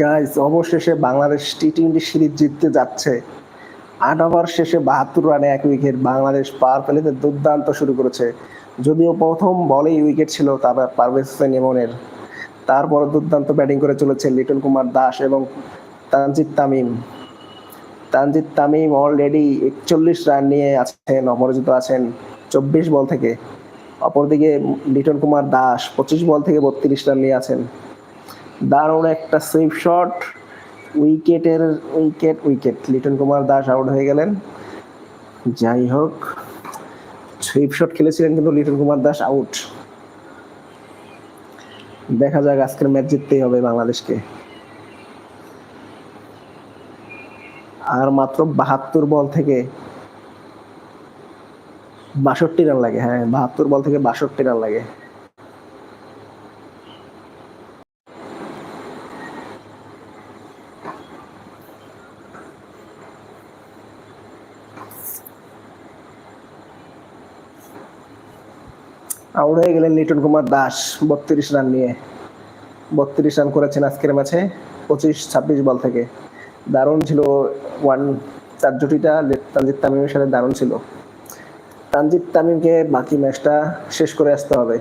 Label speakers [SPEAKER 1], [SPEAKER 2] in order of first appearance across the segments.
[SPEAKER 1] Guys অবশেষে Bangladesh T twenty series জিততে যাচ্ছে। আট ওভার শেষে বাহাত্তর রানে এক উইকেট বাংলাদেশ পাওয়ার প্লেতে দুর্দান্ত শুরু করেছে। যদিও প্রথম বলেই উইকেট ছিল তারপর পারভেজ হোসেন ইমনের। তারপর দুর্দান্ত ব্যাটিং করে চলেছে লিটন কুমার দাস এবং তানজিদ তামিম। তানজিদ তামিম অলরেডি একচল্লিশ রান নিয়ে আছেন, অপরাজিত আছেন চব্বিশ বল থেকে। অপরদিকে লিটন কুমার দাস পঁচিশ বল থেকে বত্রিশ রান নিয়ে আছেন। দারুণ একটা সুইপ শট উইকেটের wicket wicket. Liton Kumar Das out হয়ে গেলেন। যাই হোক সুইপ শট খেলেছিলেন কিন্তু লিটন কুমার দাস আউট দেখা যাক আজকের ম্যাচ জিততেই হবে বাংলাদেশকে। আর মাত্র বাহাত্তর বল থেকে বাষট্টি রান লাগে। হ্যাঁ বাহাত্তর বল থেকে বাষট্টি রান লাগে। আউট হয়ে গেলেন লিটন কুমার দাস, বত্রিশ রান নিয়ে। বত্রিশ রান করেছেন আজকের ম্যাচে, পঁচিশ, ছাব্বিশ বল থেকে। দারুণ ছিল ওয়ান চার জুটিটা তানজিদ তামিমের সাথে দারুণ ছিল। তানজিদ তামিমকে বাকি ম্যাচটা শেষ করে আসতে হবে।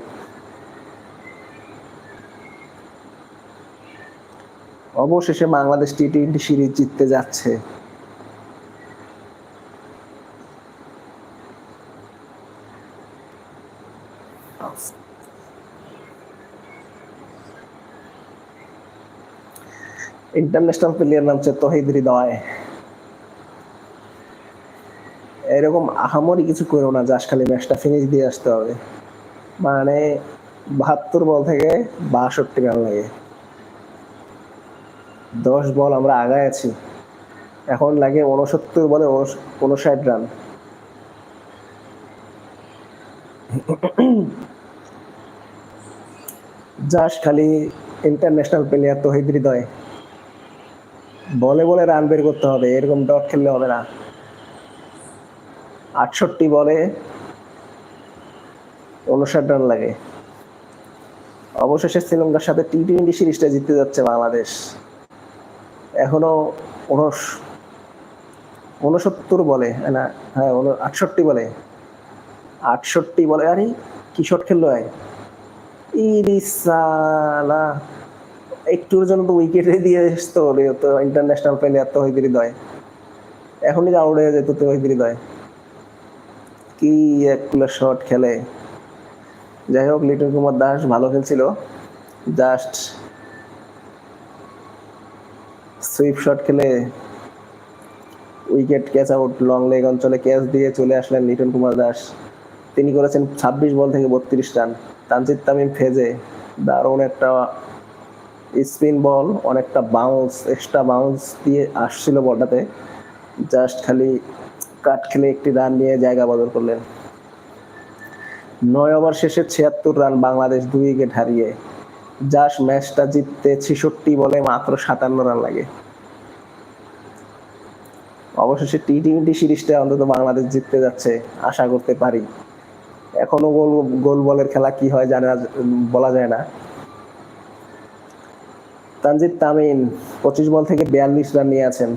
[SPEAKER 1] অবশেষে বাংলাদেশ টি টোয়েন্টি সিরিজ জিততে যাচ্ছে। ইন্টারন্যাশনাল প্লেয়ার নাম হচ্ছে তহিদ হৃদয়। এরকম আহামরি কিছু করো না যাস খালি ম্যাচটা ফিনিশ দিয়ে আসতে হবে। মানে বাহাত্তর বল থেকে বাষট্টি রান লাগে। দশ বল আমরা আগায় আছি। এখন লাগে উনসত্তর বলে উনষাট রান যাস খালি ইন্টারন্যাশনাল প্লেয়ার তহিদ হৃদয়। বলে বলে রান বের করতে হবে, এরকম ডট খেললে হবে না। আটষট্টি বলে উনষাট রান লাগে। অবশেষে শ্রীলঙ্কার সাথে টি টোয়েন্টি সিরিজটা জিততে যাচ্ছে বাংলাদেশ। এখনও উনস উনসত্তর বলে না হ্যাঁ আটষট্টি বলে। আটষট্টি বলে, আরে, কি শট খেললো হয় ইরিসালা একটুর জন্য তো উইকেটে দিয়ে আসতো তো ইন্টারন্যাশনাল প্লেয়ার তো হইতে হৃদয় এখনই যে আউট হয়ে যেত তো হইতে হৃদয় কি একগুলো শট খেলে। যাই হোক লিটন কুমার দাস ভালো খেলছিল। জাস্ট সুইপ শট খেলে wicket catch out long leg অঞ্চলে ক্যাচ দিয়ে চলে আসলেন লিটন কুমার দাস। তিনি করেছেন ছাব্বিশ বল থেকে বত্রিশ রান। তানজিদ তামিম ফেজে দারুণ একটা স্পিন বল, অনেকটা বাউন্স এক্সট্রা বাউন্স দিয়ে আসছিল বলটাতে। জাস্ট খালি কাট খেলে একটি রান নিয়ে জায়গা বদল করলেন। নয় ওভার শেষে ছিয়াত্তর রান বাংলাদেশ দুই উইকেট হারিয়ে। জাস্ট ম্যাচটা জিততে ছেষট্টি বলে মাত্র সাতান্ন রান লাগে। অবশেষে টি টোয়েন্টি সিরিজটা অন্তত বাংলাদেশ জিততে যাচ্ছে, আশা করতে পারি। এখনও গোল গোল বলের খেলা কি হয় জানা, বলা যায় না। তানজিদ তামিম পঁচিশ বল থেকে বিয়াল্লিশ রান নিয়ে আছেন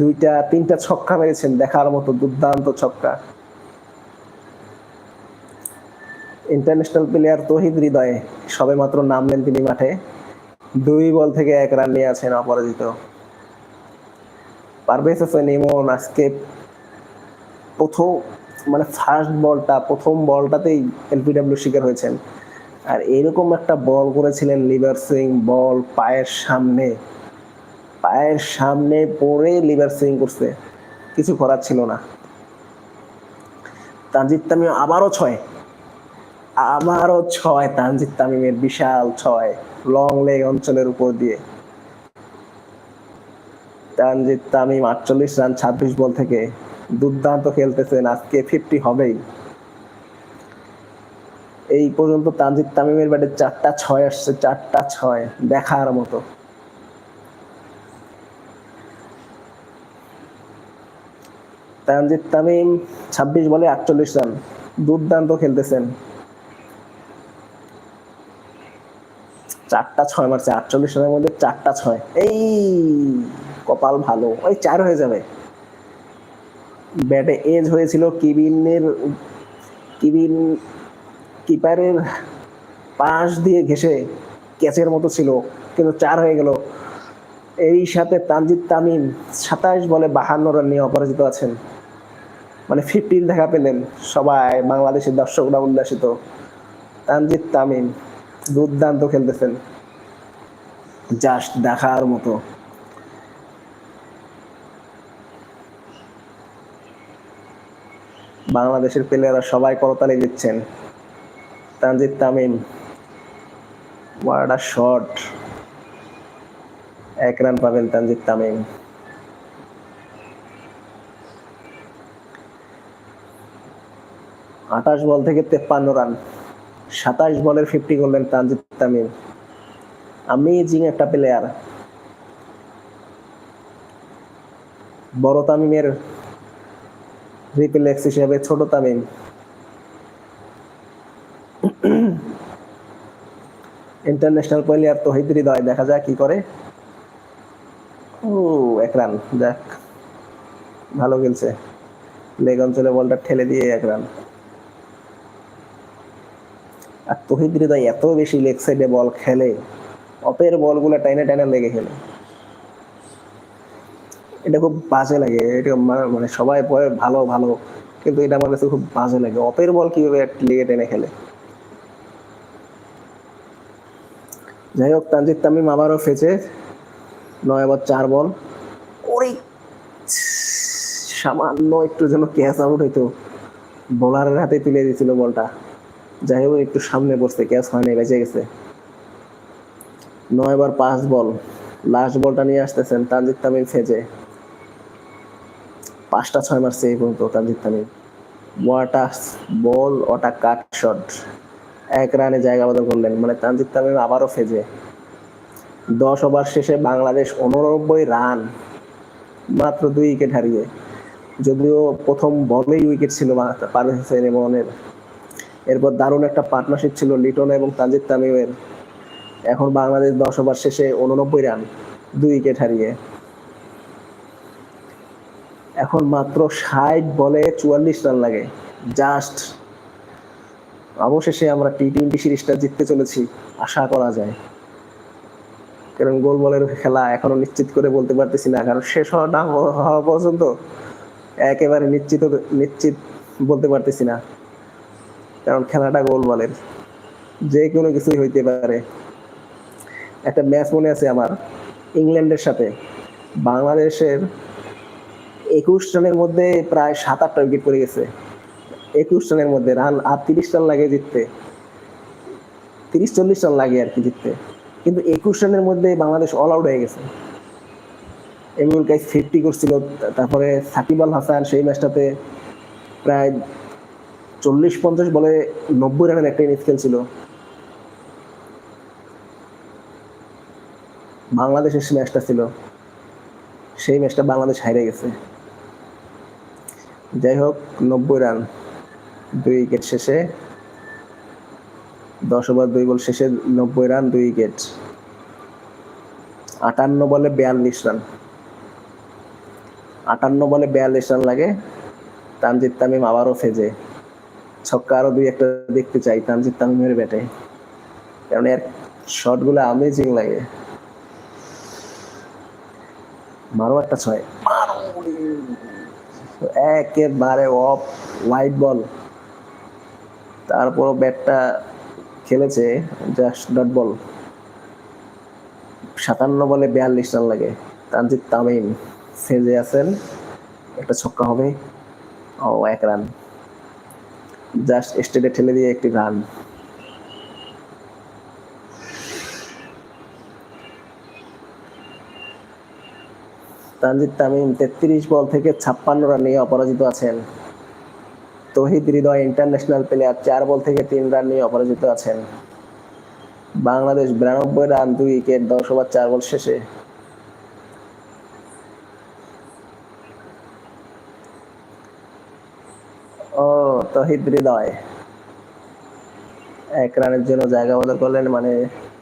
[SPEAKER 1] দুইটা, তিনটা ছক্কা মেরেছেন দেখার মতো দুর্দান্ত ছক্কা। ইন্টারন্যাশনাল প্লেয়ার তহিদ হৃদয়ে সবে মাত্র নামলেন তিনি মাঠে। দুই বল থেকে এক রান নিয়ে আছেন অপরাজিত। পারভেজ হোসেন ইমন আজকে প্রথম মানে ফার্স্ট বলটা প্রথম বলটাতেই এলপিডাব্লিউ শিকার হয়েছেন। আর এরকম একটা বল করেছিলেন লিভার সুইং, বল পায়ের সামনে। পায়ের সামনে পড়ে লিভার সুইং করছে। কিছু করার ছিল না। তানজিদ তামিম আবারও ছয়। আবারও ছয় তানজিদ তামিমের বিশাল ছয় লং লেগ অঞ্চলের উপর দিয়ে। তানজিদ তামিম আটচল্লিশ রান, ছাব্বিশ বল থেকে দুর্দান্ত খেলতেছেন। আজকে ফিফটি হবেই। এই পর্যন্ত তানজিদ তামিমের ব্যাটে চারটা ছয় আসছে, চারটা ছয় দেখার মতো। তানজিদ তামিম ছাব্বিশ বলে আটচল্লিশ রান, দুর্দান্ত খেলতেছেন। চারটা ছয় মারছে, আটচল্লিশ রানের মধ্যে চারটা ছয়। এই কপাল ভালো, ওই চার হয়ে যাবে। ব্যাটে এজ হয়েছিল কিবিনের, কিবিন কিপারের পাশ দিয়ে ঘেসে ক্যাচের মতো ছিল, কিন্তু চার হয়ে গেল। এই সাথে তানজিদ তামিম সাতাশ বলে বাহান্ন রান নিয়ে অপরাজিত আছেন। মানে ফিফটিন দেখা পেলেন সবাই বাংলাদেশের দর্শকরা উল্লাসিত। তানজিদ তামিম দুর্দান্ত খেলতেছেন। জাস্ট দেখার মতো। বাংলাদেশের প্লেয়াররা সবাই করতালি দিচ্ছেন। তানজিদ তামিম ওয়ার্ড শট। এক রান পাবেন তানজিদ তামিম। আঠাশ বল থেকে তেপ্পান্ন রান। সাতাশ বলের ফিফটি করলেন তানজিদ তামিম। আমেজিং একটা প্লেয়ার বড় তামিমের রিপ্লেক্স হিসেবে ছোট তামিম। ইন্টারন্যাশনাল প্লেয়ার তো হৃদয়, দেখা যায় কি করে। ও, এক রান, যাক। ভালো খেলছে। লেগ অঞ্চলে বলটা ঠেলে দিয়ে এক রান। আর তহিদ হৃদয় এত বেশি লেগ সাইডে বল খেলে, অপের বলগুলো টাইনে টাইনে লেগে খেলে। এটা খুব বাজে লাগে, এটা মানে সবাই পরে ভালো ভালো, কিন্তু এটা আমার কাছে খুব বাজে লাগে। অপের বল কীভাবে লেগে টেনে খেলে? যাই হোক তানজিদ তামিম আবারও ফেচে নয় ওভার চার বল। ওরে, সামান্য একটু যেন ক্যাচ আউট হইতো। বোলারের হাতে তুলে দিয়েছিল বলটা। যাই হোক, একটু সামনে বসতে, ক্যাচ হয়নি, বেঁচে গেছে। নয় বার পাঁচ বল। লাস্ট বলটা নিয়ে আসতেছেন তানজিদ তামিম ফেজে পাঁচটা ছয় মারছে এই পর্যন্ত তানজিদ তামিম। ওয়াটা বল ওটা কাট শট এক রানে জায়গা বদল করলেন। মানে তানজিদ তামিম আবারও ফেজে দশ ওভার শেষে বাংলাদেশ উননব্বই রান, মাত্র দুই উইকেট হারিয়ে। যদিও প্রথম বলেই উইকেট ছিল পারভেজ হোসেন ইমনের এরপর দারুণ একটা পার্টনারশিপ ছিল লিটন এবং তানজিদ তামিমের। এখন বাংলাদেশ দশ ওভার শেষে উননব্বই রান, দুই উইকেট হারিয়ে। এখন মাত্র ষাট বলে চুয়াল্লিশ রান লাগে। জাস্ট অবশেষে আমরা টি টোয়েন্টি সিরিজটা জিততে চলেছি, আশা করা যায়। কারণ গোল বলের খেলা এখনও নিশ্চিত করে বলতে পারতেছি না, কারণ শেষ হওয়া না হওয়া পর্যন্ত একেবারে নিশ্চিত নিশ্চিত বলতে পারতেছি না। কারণ খেলাটা গোল বলের, যে কোনো কিছুই হইতে পারে। একটা ম্যাচ মনে আছে আমার, ইংল্যান্ডের সাথে। বাংলাদেশের একুশ রানের মধ্যে প্রায় সাত আটটা উইকেট পড়ে গেছে। একুশ রানের মধ্যে রান আর তিরিশ রান লাগে জিততে। তিরিশ, চল্লিশ রান লাগে আর কি জিততে। কিন্তু একুশ রানের মধ্যে বাংলাদেশ অল আউট হয়ে গেছে। এমরুল কাইস ফিফটি করছিল, তারপরে সাকিব আল হাসান সেই ম্যাচটাতে প্রায় চল্লিশ, পঞ্চাশ বলে নব্বই রানের একটা ইনিংস খেলছিল। বাংলাদেশের ম্যাচটা ছিল। সেই ম্যাচটা বাংলাদেশ হারিয়ে গেছে। যাই হোক, নব্বই রান। দুই উইকেট শেষে দশ ওভার, দুই বল শেষে নব্বই রান, দুই উইকেট আটান্ন বলে বিয়াল্লিশ রান। আটান্ন বলে বিয়াল্লিশ রান লাগে তানজিদ তামিম আবারও ফেজে। ছক্কা আরও দুই একটা দেখতে চাই তানজিদ তামিমের ব্যাটে। কারণ এর শটগুলো আমেজিং লাগে। মারো একটা ছয়। একেবারে অফ হোয়াইট বল তারপর ব্যাটটা খেলেছে জাস্ট ডট বল সাতান্ন বলে বিয়াল্লিশ রান লাগে। তানজিদ তামিম, সেজে আছেন। একটা ছক্কা হবে। ও, এক রান। জাস্ট স্টেটে ঠেলে দিয়ে একটি রান তানজিদ তামিম তেত্রিশ বল থেকে ছাপ্পান্ন রান নিয়ে অপরাজিত আছেন। তহিদ হৃদয় ইন্টারন্যাশনাল প্লেয়ার, চার বল থেকে তিন রান নিয়ে অপরাজিত আছেন। বাংলাদেশ বিরানব্বই রান, দুই উইকেট, দশ ওভার, চার বল শেষে। ও, তহিদ হৃদয়। এক রানের জন্য জায়গা বদল করলেন মানে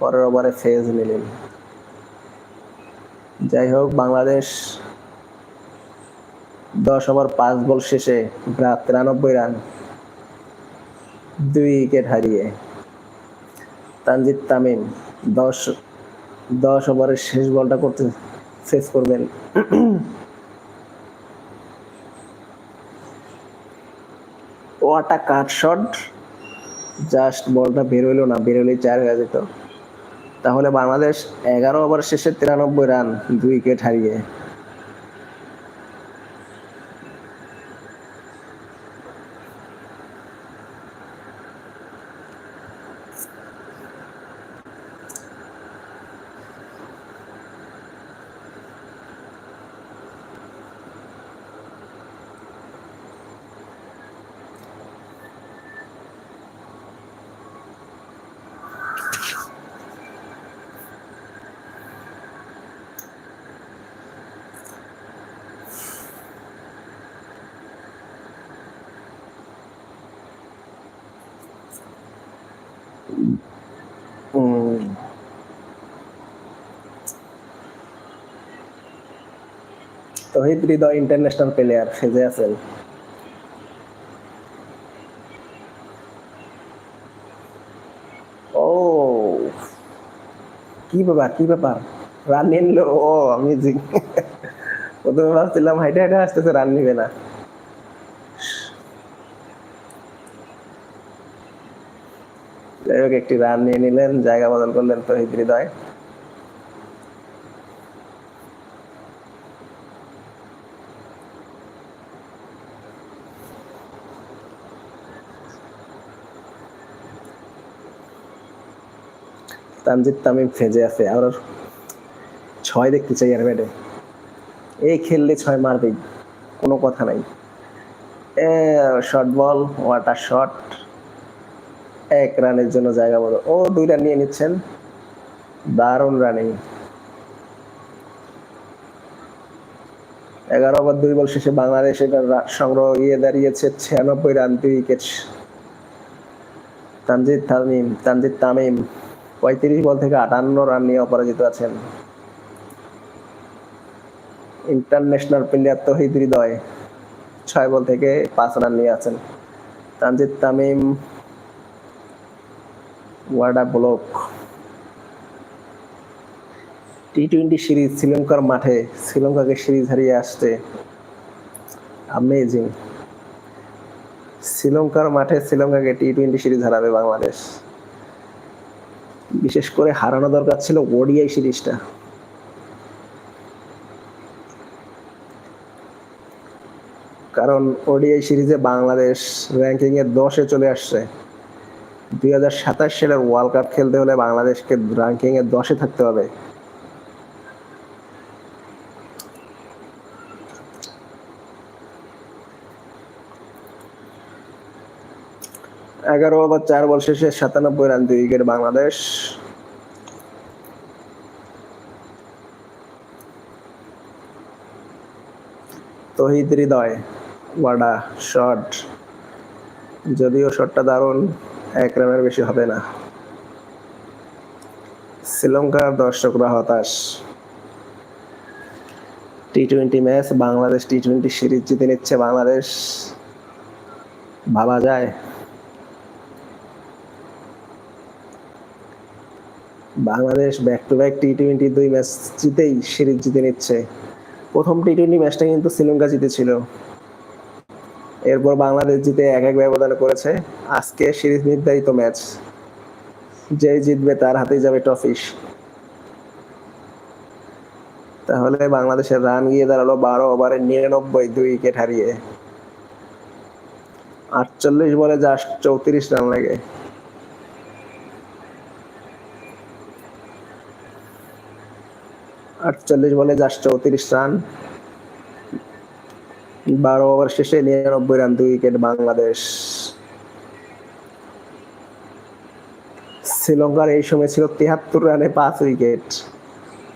[SPEAKER 1] পরের ওভারে ফেজ নিলেন। যাই হোক, বাংলাদেশ দশ ওভার, পাঁচ বল শেষে তিরানব্বই রান, দুই উইকেট হারিয়ে। তানজিদ তামিম দশ দশ ওভারের শেষ বলটা করতে ফেস করবেন। ওয়াটা কাট শট, জাস্ট বলটা বেরোইলো না বেরোলেই চার হয়ে যেত। তাহলে বাংলাদেশ এগারো ওভার শেষে তিরানব্বই রান, দুই উইকেট হারিয়ে। তহিদ হৃদয় ইন্টারন্যাশনাল প্লেয়ার সেজে আছেন। ও, কি ব্যাপার কি ব্যাপার? রান নিলো ও আমি প্রথমে ভাবছিলাম, হাইটে হাইটে আসতেছে রান নিবে না। যাই হোক, একটি রান নিয়ে নিলেন, জায়গা বদল করলেন তহিদ হৃদয়। তানজিদ তামিম ফেজে আছে, আর ছয় দেখতে চাই আর ব্যাটে। এই খেললে ছয় মারবেই, কোনো কথা নাই। শর্ট বল ওয়াটার শট এক রানের জন্য জায়গা বড়। ও দুই রান নিয়ে নিচ্ছেন, দারুণ রানিং এগারো ওভার, দুই বল শেষে বাংলাদেশ এটার সংগ্রহ ইয়ে দাঁড়িয়েছে ছিয়ানব্বই রান, দুই উইকেট তানজিদ তামিম তানজিদ তামিম। পঁয়ত্রিশ বল থেকে আটান্ন রান নিয়ে অপরাজিত আছেন। ইন্টারন্যাশনাল প্লেয়ার তহিদ হৃদয় ছয় বল থেকে পাঁচ রান নিয়ে আছেন। তানজিদ তামিম, ওয়ার্ডা ব্লক। টি টোয়েন্টি সিরিজ শ্রীলঙ্কার মাঠে শ্রীলঙ্কাকে সিরিজ হারিয়ে আসছে। আমেজিং শ্রীলঙ্কার মাঠে শ্রীলঙ্কাকে টি টোয়েন্টি সিরিজ হারাবে বাংলাদেশ। বিশেষ করে হারানো দরকার ছিল ওডিআই সিরিজটা। কারণ ওডিআই সিরিজে বাংলাদেশ র্যাঙ্কিং এ দশে চলে আসছে। দুই হাজার সাতাশ সালের ওয়ার্ল্ড কাপ খেলতে হলে বাংলাদেশকে র্যাঙ্কিং এ দশে থাকতে হবে। এগারো ওভার চার বল শেষে সাতানব্বই রান দুই উইকেট বাংলাদেশ। তহিদ হৃদয়, ওয়াডা শট। যদিও শটটা দারুণ, এক রানের বেশি হবে না। শ্রীলঙ্কার দর্শকরা হতাশ। T twenty match Bangladesh T twenty series জিতে নিচ্ছে বাংলাদেশ। ভাবা যায়। Bangladesh back to back T twenty দুই ম্যাচ জিতেই সিরিজ জিতে নিচ্ছে। প্রথম টি টোয়েন্টি ম্যাচটা কিন্তু শ্রীলঙ্কা জিতেছিল। এরপর বাংলাদেশ জিতে এক এক ব্যবধান করেছে। আজকে সিরিজ নির্ধারিত ম্যাচ যে জিতবে তার হাতেই যাবে ট্রফিস তাহলে বাংলাদেশের রান গিয়ে দাঁড়াল বারো ওভারে নিরানব্বই দুই উইকেট হারিয়ে। আটচল্লিশ বলে জাস্ট চৌত্রিশ রান লাগে। আটচল্লিশ বলে জাস্ট চৌত্রিশ রান। বারো ওভার শেষে নিরানব্বই রান, দুই উইকেট বাংলাদেশ। শ্রীলঙ্কার এই সময় ছিল তিয়াত্তর রানে পাঁচ উইকেট।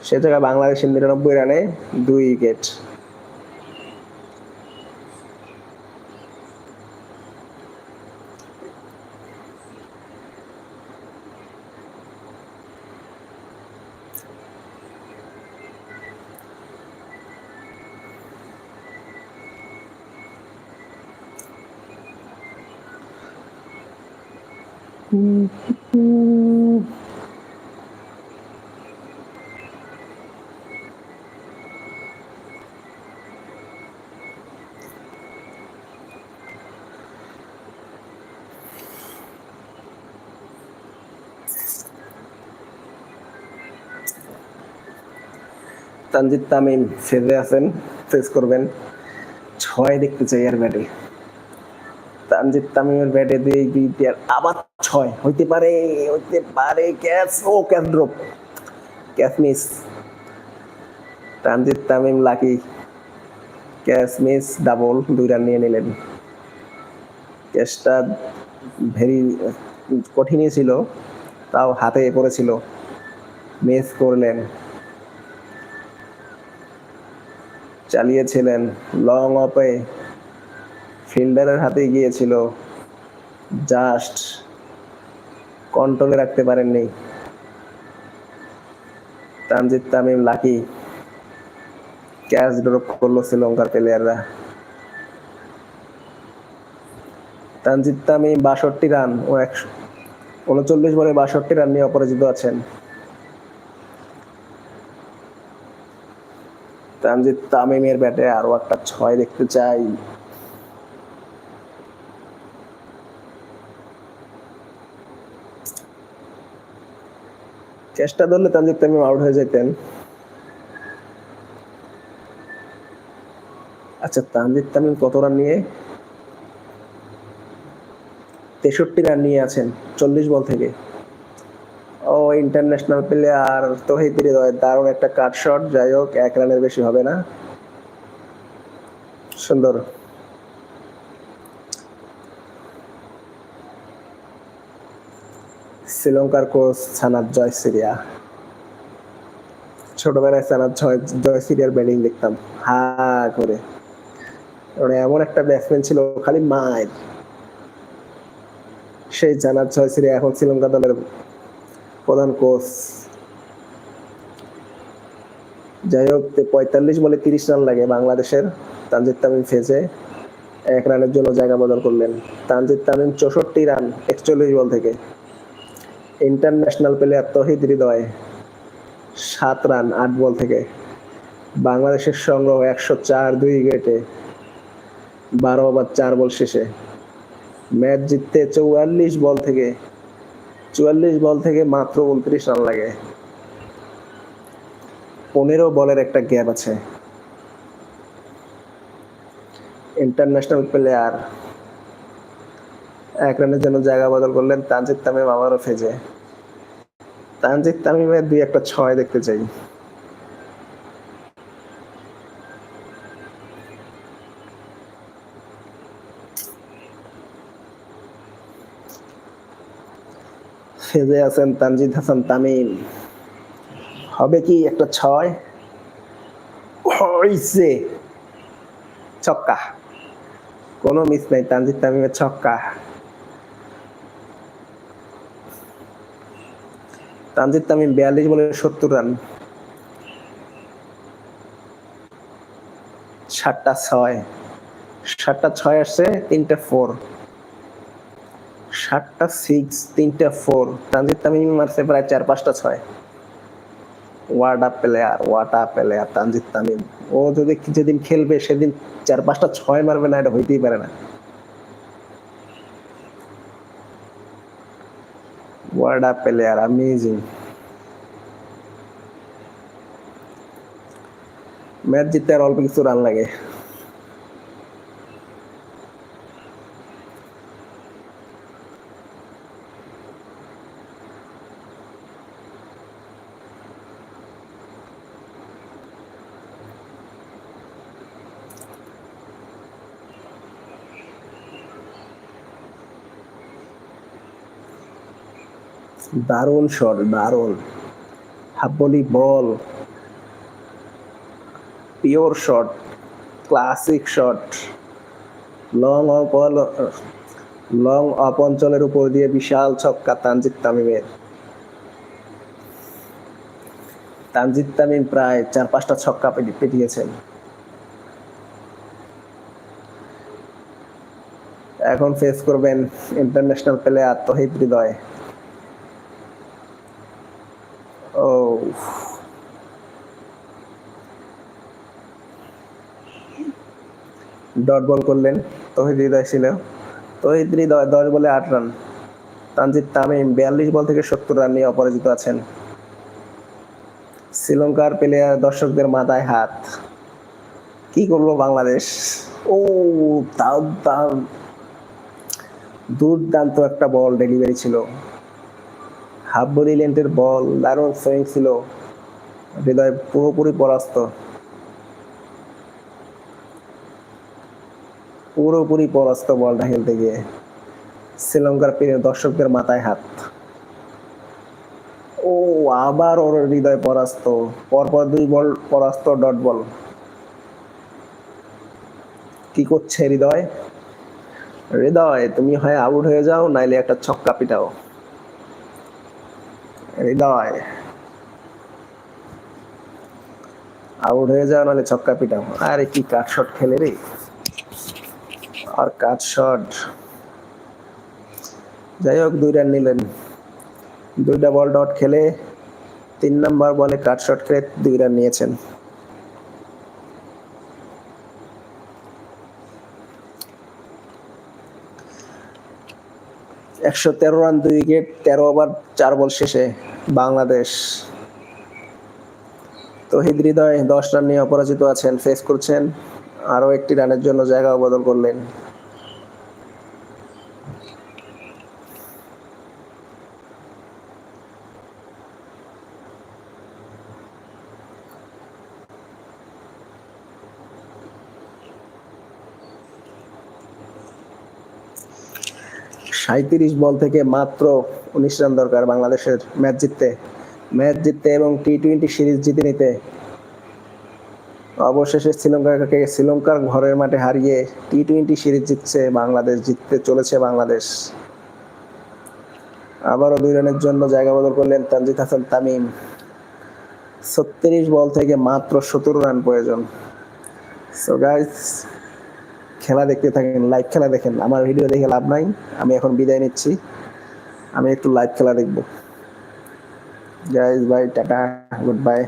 [SPEAKER 1] সে জায়গায় বাংলাদেশের নিরানব্বই রানে দুই উইকেট। তানজিদ তামিম ফেজে আছেন ফেস করবেন। ছয় দেখতে চাই আর ব্যাটে। তানজিদ তামিমের ব্যাটে বিপিআর আবার ছয়। হইতে পারে হইতে পারে ক্যাচ ও catch drop catch miss. Tanzid Tamim lucky. Catch miss, double, দুই রান নিয়ে নিলেন। ক্যাচটা ভেরি কঠিনই ছিল, তাও হাতে পড়েছিল। মিস করলেন। চালিয়েছিলেন লং অপে ফিল্ডারের হাতে গিয়েছিল। জাস্ট কন্ট্রোলে রাখতে পারেননি। Tanzid Tamim lucky catch drop করল শ্রীলঙ্কার প্লেয়াররা। তানজিদ তামিম বাষট্টি রান ও একশো উনচল্লিশ বলে বাষট্টি রান নিয়ে অপরাজিত আছেন। তানজিদ তামিমের ব্যাটে আরও একটা ছয় দেখতে চাই। চেষ্টা ধরলে তানজিদ তামিম আউট হয়ে যেতেন আচ্ছা তানজিদ তামিম কত রান নিয়ে? তেষট্টি রান নিয়ে আছেন, চল্লিশ বল থেকে। ও ইন্টারন্যাশনাল প্লেয়ার তহিদ হৃদয়, দারুণ একটা কাট শট যাই হোক, এক রানের বেশি হবে না। সুন্দর। শ্রীলঙ্কার কোচ সানাদ জয় সিরিয়া। ছোটবেলায় সানাদ জয় জয় সিরিয়ার ব্যাটিং দেখতাম, হা করে। ওরা এমন একটা ব্যাটসম্যান ছিল, খালি মায়ের সেই জানার ছয় সিরিয়া এখন শ্রীলঙ্কা দলের প্রধান কোচ। যাই হোক পঁয়তাল্লিশ বলে তিরিশ রান লাগে বাংলাদেশের তানজিদ তামিম ফেজে। এক রানের জন্য জায়গা বদল করলেন। তানজিদ তামিম চৌষট্টি রান, একচল্লিশ বল থেকে। ইন্টারন্যাশনাল প্লেয়ার তহিদ হৃদয়, সাত রান, আট বল থেকে। বাংলাদেশের সংগ্রহ একশো চার দুই উইকেটে, বারো ওভার, চার বল শেষে। ম্যাচ জিততে চৌয়াল্লিশ বল থেকে, চুয়াল্লিশ বল থেকে মাত্র উনত্রিশ রান লাগে। পনেরো বলের একটা গ্যাপ আছে। ইন্টারন্যাশনাল প্লেয়ার, এক রানের জন্য জায়গা বদল করলেন তানজিদ তামিম আবারও ফেজে। তানজিদ তামিমের দুই একটা ছয় দেখতে চাই। ফেজে আছেন তানজিদ হাসান তামিম। হবে কি একটা ছয়? হইছে। ছক্কা। কোনো মিস নাই, তানজিদ তামিমের ছক্কা। তানজিদ তামিম বিয়াল্লিশ বলে সত্তর রান। সাতটা ছয়। সাতটা ছয় আসছে, তিনটা ফোর। সাতটা সিক্স তিনটা ফোর। তানজিদ তামিম মারছে প্রায় চার, পাঁচটা ছয়। What player what player Tanzid Tamim. ও যদি যেদিন খেলবে, সেদিন চার, পাঁচটা ছয় মারবে না, এটা হইতেই পারে না। What a player, amazing. Match জিততে আর অল্প কিছু রান লাগে দারুণ শট, দারুণ। Half volley ball. Pure shot, classic shot. Long off long off অঞ্চলের উপর দিয়ে বিশাল ছক্কা তানজিদ তামিমের। তানজিদ তামিম প্রায় চার পাঁচটা ছক্কা পেটি- পেটিয়েছেন। এখন ফেস করবেন international player Towhid Hridoy. Dot ball করলেন, তহিদ হৃদয় ছিল। তহিদ হৃদয় দশ বলে আট রান। তানজিদ তামিম বিয়াল্লিশ বল থেকে সত্তর রান নিয়ে অপরাজিত আছেন। শ্রীলঙ্কার প্লেয়ার দর্শকদের মাথায় হাত। কি করল বাংলাদেশ? ও, তাও তাও। দুর্দান্ত একটা বল ডেলিভারি ছিল। হাফ বডি লেন্থের বল দারুণ সুইং ছিল। হৃদয় পুরোপুরি পরাস্ত। পুরোপুরি পরাস্ত বলটা খেলতে গিয়ে। শ্রীলঙ্কার প্রিয় দর্শকদের মাথায় হাত। ও, আবার ওর হৃদয় পরাস্ত। পরপর দুই বল, পরাস্ত ডট বল। কি করছে হৃদয়? হৃদয়, তুমি হয় আউট হয়ে যাও, নাইলে একটা ছক্কা পিটাও। হৃদয়। আউট হয়ে যাও নাহলে ছক্কা পিটাও। আরে কি কাট শট খেলে রে। আর কাট শট যাই হোক, দুই রান নিলেন। দুইটা বল ডট খেলে তিন নাম্বার বলে কাট শট খেলে দুই রান নিয়েছেন। একশো তেরো রান দুই উইকেট তেরো ওভার চার বল শেষে বাংলাদেশ। তহিদ হৃদয় দশ রান নিয়ে অপরাজিত আছেন ফেস করছেন। আরও একটি রানের জন্য জায়গা বদল করলেন। সাঁত্রিশ বল থেকে মাত্র উনিশ রান দরকার বাংলাদেশের ম্যাচ জিততে। ম্যাচ জিততে এবং টি টোয়েন্টি সিরিজ জিতে নিতে। অবশেষে শ্রীলঙ্কাকে, শ্রীলঙ্কার ঘরের মাঠে হারিয়ে টি টোয়েন্টি সিরিজ জিতছে বাংলাদেশ, জিততে চলেছে বাংলাদেশ। আবারও দুই রানের জন্য জায়গা বদল করলেন তানজিদ হাসান তামিম। ছত্রিশ বল থেকে মাত্র সতেরো রান প্রয়োজন। সো গাইস খেলা দেখতে থাকেন লাইভ খেলা দেখেন। আমার ভিডিও দেখে লাভ নাই, আমি এখন বিদায় নিচ্ছি। আমি একটু লাইভ খেলা দেখব। Guys bye tata good bye